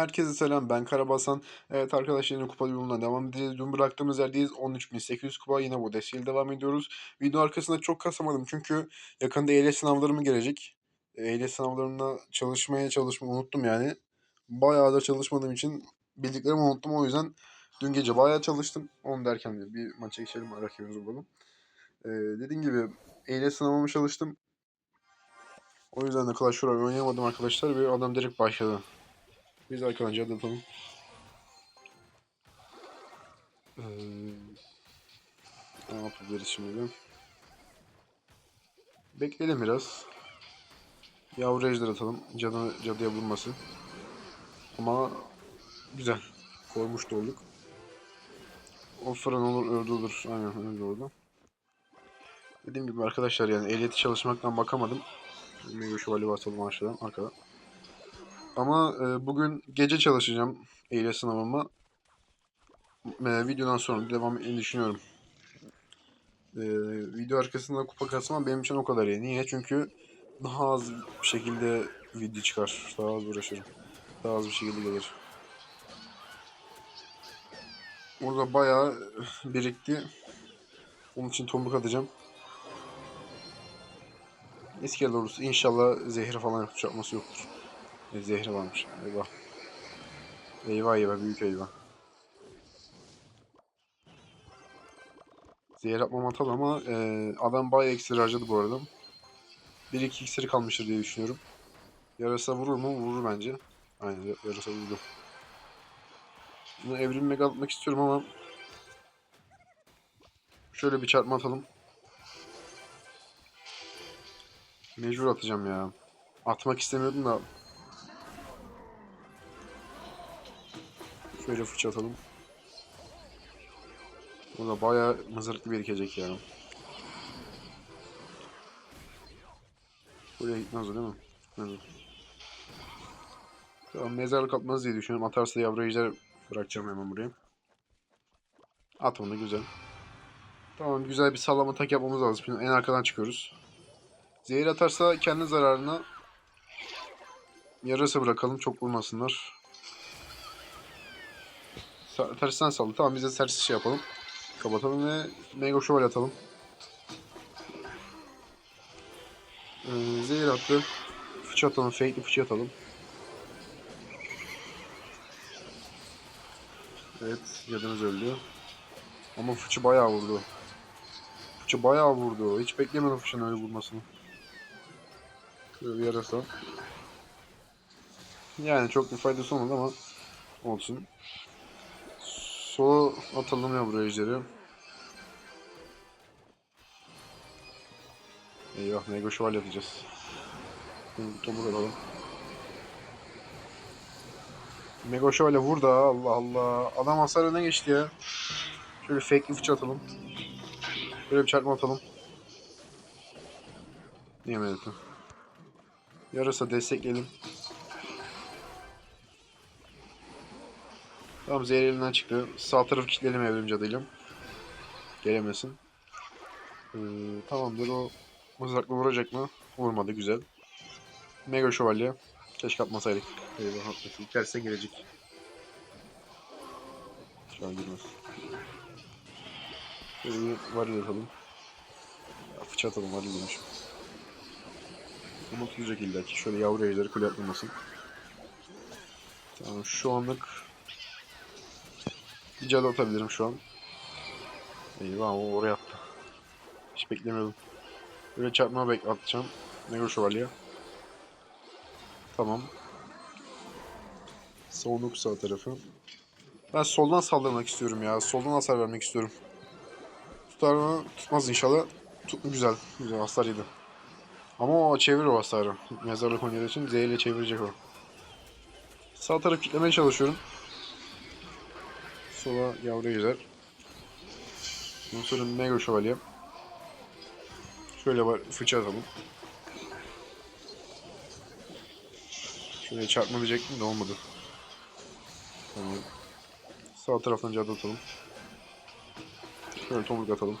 Herkese selam ben Karabasan. Evet arkadaşlar yine kupa yoluna devam edeceğiz. Dün bıraktığımız yerdeyiz. 13.800 kupa yine bu desteğiyle devam ediyoruz. Video arkasında çok kasamadım çünkü yakında ehliyet sınavlarım gelecek. Ehliyet sınavlarında çalışmaya çalışmayı unuttum yani. Bayağı da çalışmadığım için bildiklerimi unuttum o yüzden dün gece bayağı çalıştım. Onu derken de bir maça geçelim rakibimizi bulalım. Ee, dediğim gibi ehliyet sınavıma çalıştım. O yüzden de Clash Royale oynayamadım arkadaşlar ve adam direkt başladı. Biz arkadan cadı atalım. Ee, ne yapabiliriz şimdi? Bekleyelim biraz. Yavru ejder atalım. Cadı, cadıya vurmasın. Ama güzel. Korumuş da olduk. O fırın olur, öldü olur. Aynen öyle oldu. Dediğim gibi arkadaşlar yani ehliyeti çalışmaktan bakamadım. Mega şövalye basalım aşağıdan arkadan. Ama e, bugün gece çalışacağım ehliyet sınavıma. E, videodan sonra devam etmeyi düşünüyorum. E, video arkasında kupa kasmam benim için o kadar iyi. Niye? Çünkü daha az bir şekilde video çıkar. Daha az uğraşırım. Daha az bir şekilde gelir. Orada bayağı birikti. Onun için tombuk atacağım. İskele doğrusu inşallah zehir falan yapması yoktur. E, zehri varmış. Eyvah. Eyvah eyvah büyük eyvah. Zehir atmam hatalı ama e, adam bayağı iksir harcadı bu arada. 1-2 iksiri kalmıştır diye düşünüyorum. Yarasa vurur mu? Vurur bence. Aynen yarasa vurdu. Bunu evrim mega atmak istiyorum ama şöyle bir çarpma atalım. Mecbur atacağım ya. Atmak istemiyordum da Şöyle fıçı atalım. Burada bayağı mızırıklı birikecek yani. Buraya gitmez o değil mi? Gitmez o. Tamam mezarlık atmaz diye düşünüyorum. Atarsa yavru ejder bırakacağım hemen buraya. At onu güzel. Tamam güzel bir sallama tak yapmamız lazım. Şimdi en arkadan çıkıyoruz. Zehir atarsa kendi zararına yarasa bırakalım. Çok vurmasınlar. Tersten saldı. Tamam biz de ters şey yapalım. Kapatalım ve Mega Şövalye atalım. Ee, zehir attı. Fıçı atalım. Fake'li fıçı atalım. Evet. Yadınız öldü. Ama fıçı bayağı vurdu. Fıçı bayağı vurdu. Hiç beklemedim fıçının öyle vurmasını. Şöyle bir yarasa. Yani çok bir faydası olmadı ama olsun. Sola atalım ya buraya ejderi. Eyvah mega şövalye atacağız. Tomur alalım. Mega şövalye vur da Allah Allah. Adam hasar öne geçti ya. Şöyle fake fıçı atalım. Böyle bir çarpma atalım. Yemedim. Yarasa destekleyelim. Tamam zehir elinden çıktı. Sağ tarafı kilitleyelim evrim cadıyla. Gelemesin. Ee, tamamdır o mızrakla vuracak mı? Vurmadı güzel. Mega şövalye. Keşke atmasaydık. Eyvah atmasın. Gelse gelecek. Şu an girmez. Şöyle bir varil atalım. Ya, fıçı atalım varil demişim. Ama tutacak illa ki. Şöyle yavru ejderi kule atlamasın. Tamam şu anlık bir atabilirim şu an. Eyvah o oraya attı. Hiç beklemiyordum. Böyle çarpma bek atacağım. Negro şövalye. Tamam. Savunduk sağ tarafı. Ben soldan saldırmak istiyorum ya. Soldan hasar vermek istiyorum. Tutar mı? Tutmaz inşallah. Tuttu güzel. Güzel hasar yedi. Ama o çevirir o hasarı. Mezarlık oynadığı için Z ile çevirecek o. Sağ tarafı kitlemeye çalışıyorum. Sola yavru ejder. Bundan sonra mega şövalye. Şöyle var fıçı atalım. Şöyle çarpma diyecektim de olmadı. Tamam. Sağ taraftan cadı atalım. Şöyle tomruk atalım.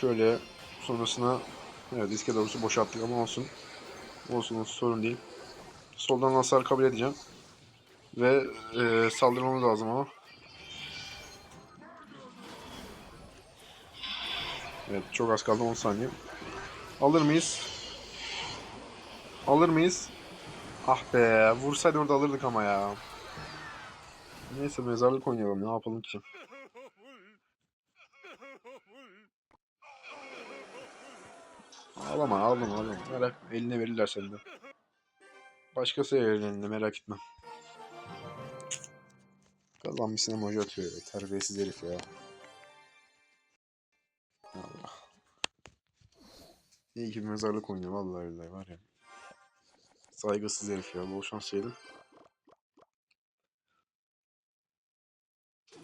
Şöyle sonrasına evet diske doğrusu boşalttık ama olsun. Olsun olsun sorun değil. Soldan hasar kabul edeceğim. Ve e, saldırmamız lazım ama. Evet çok az kaldı 10 saniye. Alır mıyız? Alır mıyız? Ah be vursaydı orada alırdık ama ya. Neyse mezarlık oynayalım ne yapalım ki. Ağlama ağlama ağlama. Merak eline verirler sende. Başkası eline merak etme. Kazanmışsın emoji atıyor. Terbiyesiz herif ya. Allah. İyi ki mezarlık oynuyor vallahi billahi var ya. Saygısız herif ya. Bol şans diyelim.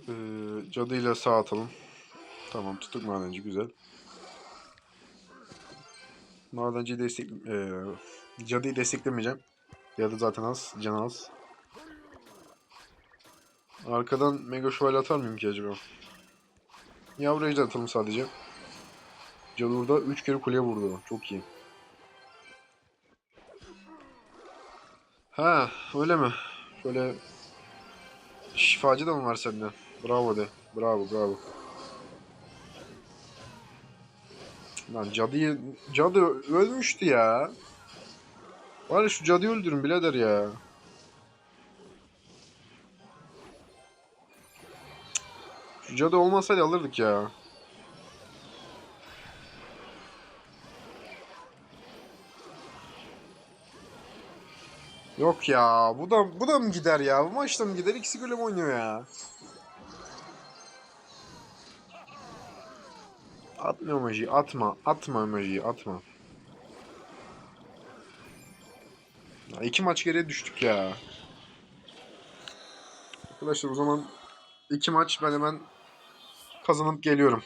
Ee, cadıyla sağ atalım. Tamam tutuk madenci güzel. Madenci destek... Ee, cadıyı desteklemeyeceğim. Cadı zaten az. Can az. Arkadan mega şövalye atar mıyım ki acaba? Yavru ejder atalım sadece. Cadı burada 3 kere kuleye vurdu. Çok iyi. Ha öyle mi? Şöyle şifacı da mı var sende? Bravo de. Bravo bravo. Lan cadıyı... Cadı ölmüştü ya. Var ya şu cadıyı öldürün birader ya. Şu cadı olmasaydı alırdık ya. Yok ya. Bu da bu da mı gider ya? Bu maçta mı gider? İkisi golem oynuyor ya. Atma emoji. Atma. Atma emoji. Atma. Ya iki maç geriye düştük ya. Arkadaşlar o zaman iki maç ben hemen kazanıp geliyorum.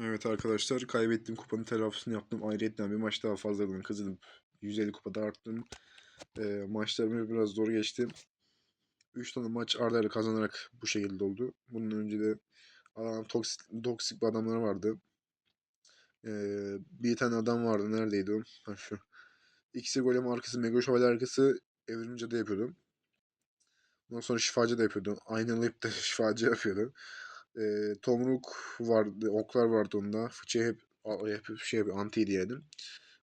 Evet arkadaşlar kaybettiğim kupanın telafisini yaptım. Ayrıca bir maç daha fazladan kazanıp 150 kupada arttım. E, maçlarım biraz zor geçti. 3 tane maç arda arda kazanarak bu şekilde oldu. Bunun önce de adam toksik, toksik bir adamları vardı. E, bir tane adam vardı. Neredeydi o? Ha, şu. İkisi golem arkası, mega şövalye arkası evrimci de yapıyordum. Ondan sonra şifacı da yapıyordu. Aynalayıp da şifacı yapıyordu. E, tomruk vardı, oklar vardı onda. Fıçı hep, hep şey anti yedim.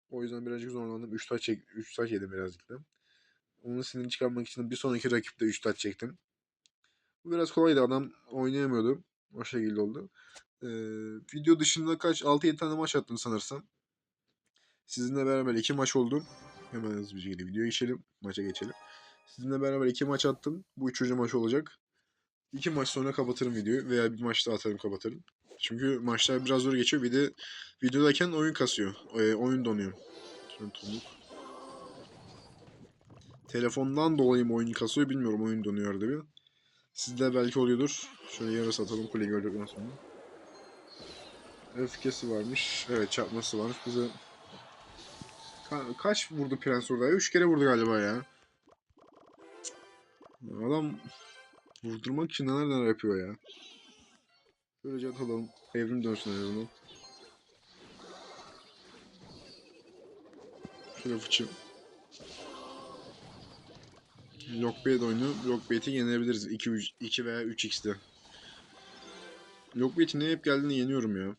O yüzden birazcık zorlandım. 3 taç çek 3 taç yedim birazcık da. Onun sinirini çıkarmak için bir sonraki rakipte 3 taç çektim. Bu biraz kolaydı. Adam oynayamıyordu. O şekilde oldu. Ee, video dışında kaç 6-7 tane maç attım sanırsam. Sizinle beraber 2 maç oldu. Hemen hızlı bir şekilde video geçelim. Maça geçelim. Sizinle beraber 2 maç attım. Bu üçüncü maç olacak. 2 maç sonra kapatırım videoyu veya bir maç daha atarım kapatırım. Çünkü maçlar biraz zor geçiyor. Bir de videodayken oyun kasıyor. E, oyun donuyor. Şöyle. Telefondan dolayı mı oyun kasıyor bilmiyorum. Oyun donuyor arada bir. Sizde belki oluyordur. Şöyle yarı satalım kule gördükten sonra. Öfkesi varmış. Evet çarpması varmış. Bize Ka- kaç vurdu Prens orada? 3 kere vurdu galiba ya. Adam vurdurmak için neler neler yapıyor ya. Böylece atalım. Evrim dönsün en azından. Şöyle fıçı. Lockbait oyunu. Lockbait'i yenebiliriz. 2, 3, 2 veya 3x'de. Lockbait'in hep geldiğini yeniyorum ya.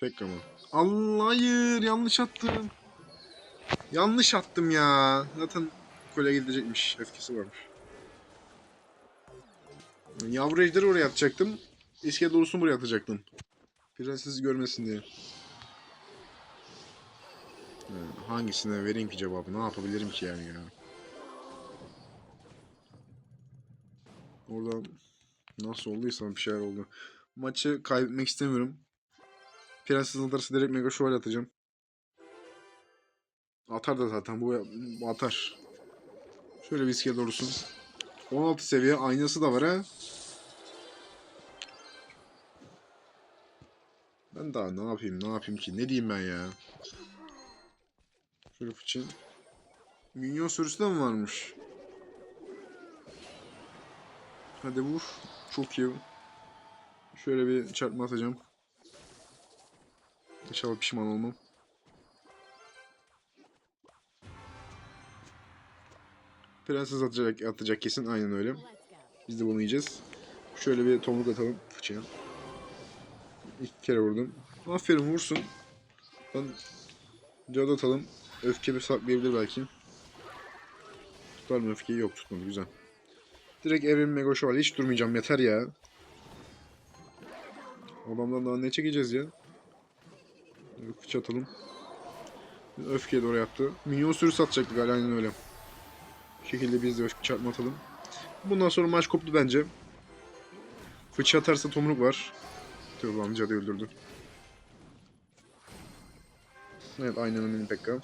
Pek ama. Allah hayır yanlış attım. Yanlış attım ya. Zaten kule gidecekmiş. Öfkesi varmış. Yavru ejderi oraya atacaktım. İskelet orusunu buraya atacaktım. Prenses görmesin diye. Yani hangisine vereyim ki cevabı? Ne yapabilirim ki yani ya? Orada nasıl olduysa bir şeyler oldu. Maçı kaybetmek istemiyorum. Prenses atarsa direkt mega şövalye atacağım. Atar da zaten bu, bu atar. Şöyle bir iskelet olursun. 16 seviye aynası da var ha. Ben daha ne yapayım ne yapayım ki ne diyeyim ben ya. Şöyle fıçın. Minyon sürüsü de mi varmış? Hadi vur. Çok iyi. Şöyle bir çarpma atacağım. İnşallah pişman olmam. Prenses atacak, atacak kesin aynen öyle. Biz de bunu yiyeceğz. Şöyle bir tomruk atalım fıçıya. İki kere vurdum. Aferin vursun. Ben cadı atalım. Öfkemi saklayabilir belki. Tutar mı öfkeyi? Yok tutmadı. Güzel. Direkt evrim mega şövalye. Hiç durmayacağım. Yeter ya. Adamdan daha ne çekeceğiz ya? Fıçı atalım. Öfkeyi de oraya attı. Minyon sürü satacaktık hala aynen öyle. Bu şekilde biz de öfke çarpma atalım. Bundan sonra maç koptu bence. Fıçı atarsa tomruk var. Tövbe amca da öldürdü. Evet aynen öyle Pekka.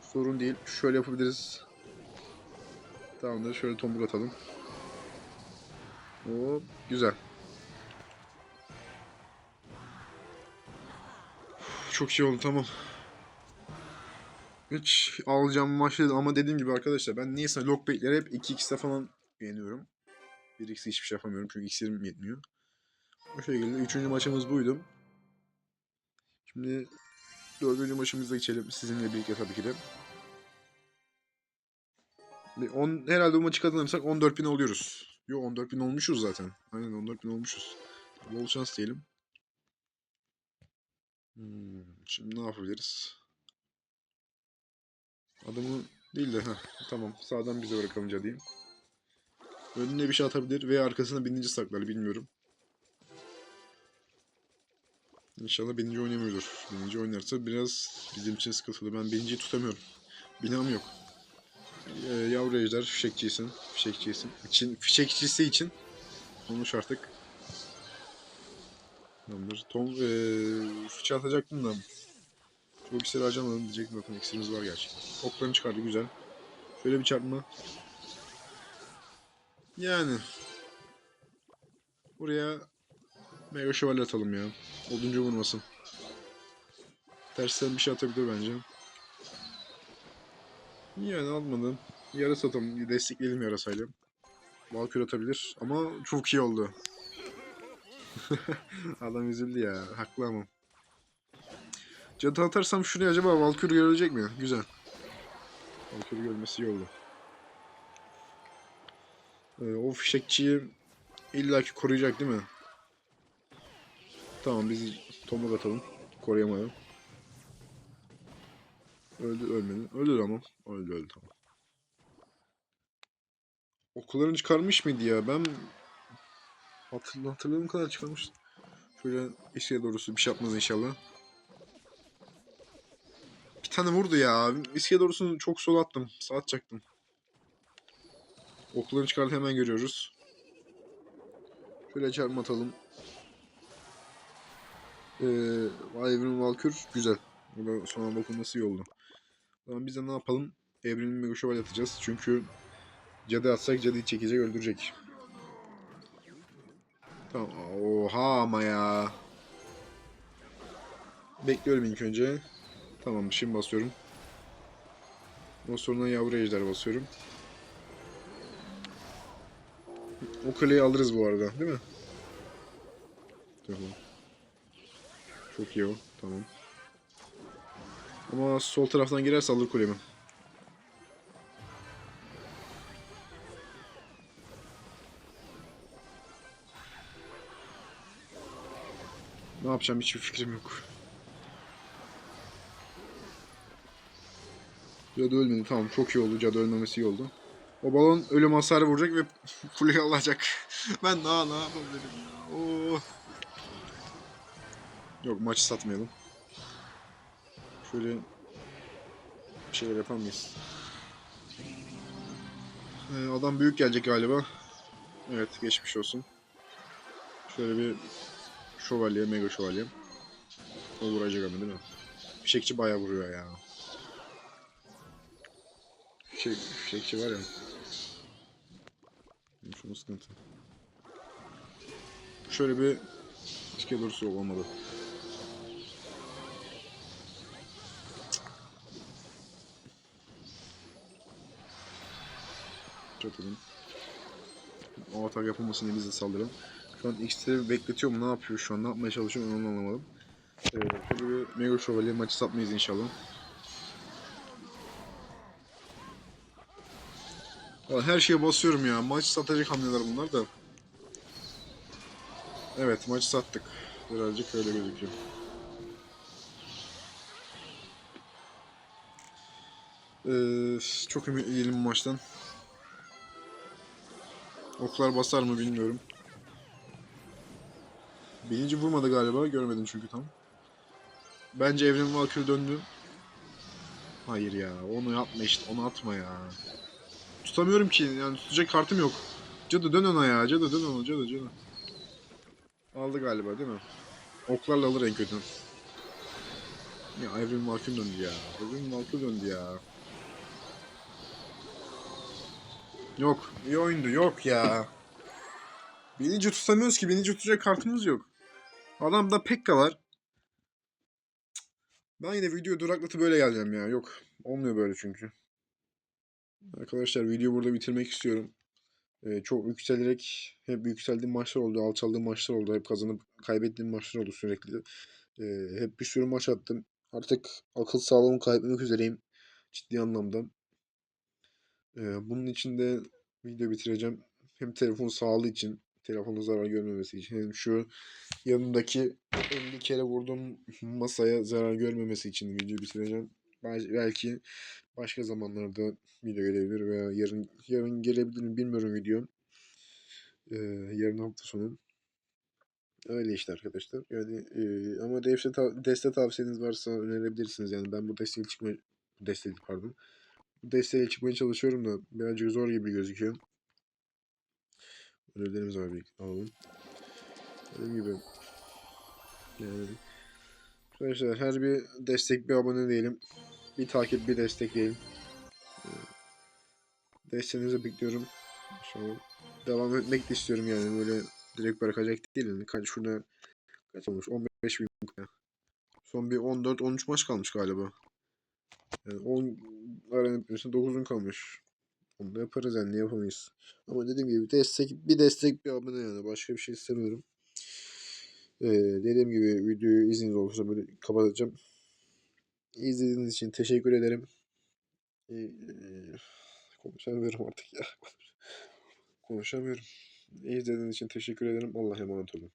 Sorun değil. Şöyle yapabiliriz. Tamamdır. Şöyle tomruk atalım. Oo, güzel. Çok şey oldu tamam. Hiç alacağım maç değil ama dediğim gibi arkadaşlar ben niyeyse lockbait'leri hep 2x'te falan beğeniyorum. 1x'te hiçbir şey yapamıyorum çünkü x'lerim yetmiyor. Bu şekilde üçüncü maçımız buydu. Şimdi dördüncü maçımıza geçelim sizinle birlikte tabii ki de. Bir on, herhalde bu maçı kazanırsak 14.000 oluyoruz. Yo 14.000 olmuşuz zaten. Aynen 14.000 olmuşuz. Bol şans diyelim. Hmm, şimdi ne yapabiliriz? Adamı değil de heh, tamam sağdan bize bırakalım cadıyı. Önüne bir şey atabilir veya arkasına bininci saklar bilmiyorum. İnşallah bininci oynamıyordur. Bininci oynarsa biraz bizim için sıkıntılı. Ben birinciyi tutamıyorum. Binam yok. Ee, yavru ejder fişekçiysin. Fişekçiysin. İçin, fişekçisi için konuş artık. Tamamdır. Tom ee, fıçı atacaktım da çok iksir harcamadım diyecektim zaten iksirimiz var gerçekten. Oklarını çıkardı güzel. Şöyle bir çarpma. Yani. Buraya Mega şövalye atalım ya. Oduncu vurmasın. Tersten bir şey atabilir bence. Yani almadım. Yarı satalım. Destekleyelim yarasayla. Valkür atabilir. Ama çok iyi oldu. Adam üzüldü ya. Haklı ama. Cadı atarsam şuraya acaba Valkür görülecek mi? Güzel. Valkür görmesi iyi oldu. Ee, o fişekçiyi illaki koruyacak değil mi? Tamam biz tomruk atalım. Koruyamadım. Öldü ölmedi. Öldü ama. Öldü öldü tamam. Okullarını çıkarmış mıydı ya? Ben hatırla, hatırladığım kadar çıkarmış. Şöyle eşeğe doğrusu bir şey yapmaz inşallah. Bir tane vurdu ya. İskiye doğrusunu çok sola attım. Sağ atacaktım. Oklarını çıkardı hemen görüyoruz. Şöyle çarpma atalım. Ee, Evrim Valkür güzel. O da son anda okunması iyi oldu. O zaman biz de ne yapalım? Evrim'in Mega Şövalye atacağız. Çünkü cadı atsak cadıyı çekecek öldürecek. Oha ama ya. Bekliyorum ilk önce. Tamam şimdi basıyorum. O sonra yavru ejder basıyorum. O kaleyi alırız bu arada değil mi? Tamam. Çok iyi o. Tamam. Ama sol taraftan girerse alır kulemi. Ne yapacağım hiçbir fikrim yok. Cadı ölmedi. Tamam çok iyi oldu. Cadı ölmemesi iyi oldu. O balon ölüm hasarı vuracak ve full alacak. ben daha ne yapabilirim ya. Oo. Yok maçı satmayalım. Şöyle bir şeyler yapar mıyız? Ee, adam büyük gelecek galiba. Evet geçmiş olsun. Şöyle bir şövalye, mega şövalye. O vuracak ama değil mi? Fişekçi bayağı vuruyor ya. Fişek, fişekçi var ya. Şunun sıkıntı. Şöyle bir İçkiye doğrusu olmadı. Çatalım. O atak yapılmasın diye biz de saldıralım. Şu an X'leri bekletiyor mu? Ne yapıyor şu an? Ne yapmaya çalışıyor? Onu anlamadım. Ee, şöyle bir Mega Şövalye maçı satmayız inşallah. Her şeye basıyorum ya. Maç satacak hamleler bunlar da. Evet maçı sattık. Birazcık öyle gözüküyor. Ee, çok ümit değilim maçtan. Oklar basar mı bilmiyorum. Birinci vurmadı galiba. Görmedim çünkü tam. Bence Evren Valkyrie döndü. Hayır ya. Onu yapma işte. Onu atma ya. Tutamıyorum ki. Yani tutacak kartım yok. Cadı dön ona ya. Cadı dön ona. Cadı cadı. Aldı galiba değil mi? Oklarla alır en kötü. Ya Evren Valkyrie döndü ya. Evren Valkyrie döndü ya. Yok. iyi oyundu. Yok ya. Birinci tutamıyoruz ki. Birinci tutacak kartımız yok. Adamda Pekka var. Ben yine video duraklatıp böyle geleceğim ya. Yok. Olmuyor böyle çünkü. Arkadaşlar videoyu burada bitirmek istiyorum. Ee, çok yükselerek hep yükseldiğim maçlar oldu. Alçaldığım maçlar oldu. Hep kazanıp kaybettiğim maçlar oldu sürekli. Ee, hep bir sürü maç attım. Artık akıl sağlığımı kaybetmek üzereyim. Ciddi anlamda. Ee, bunun için de video bitireceğim. Hem telefon sağlığı için, telefonun zarar görmemesi için hem şu yanındaki 50 kere vurduğum masaya zarar görmemesi için video bitireceğim. Bel- Belki başka zamanlarda video gelebilir veya yarın yarın gelebilir mi bilmiyorum video. Ee, yarın hafta sonu. Öyle işte arkadaşlar. Yani e, ama deste, ta- deste tavsiyeniz varsa önerebilirsiniz. Yani ben bu desteği çıkma desteği pardon. Bu desteğiyle çıkmaya çalışıyorum da birazcık zor gibi gözüküyor. Önerilerimiz var bir alalım. Dediğim gibi yani arkadaşlar her bir destek bir abone diyelim. Bir takip bir destek diyelim. Ee, Desteğinizi bekliyorum. İnşallah. Devam etmek de istiyorum yani böyle direkt bırakacak değil. Yani kaç şurada kaç olmuş? 15 bin. Son bir 14-13 maç kalmış galiba. Yani 10 aranın bitmesine 9'un kalmış. Onu da yaparız yani ne yapamayız. Ama dediğim gibi destek bir destek bir abone yani başka bir şey istemiyorum. Ee, dediğim gibi videoyu izniniz olursa böyle kapatacağım. İzlediğiniz için teşekkür ederim. Ee, konuşamıyorum artık ya. Konuşamıyorum. İzlediğiniz için teşekkür ederim. Allah'a emanet olun.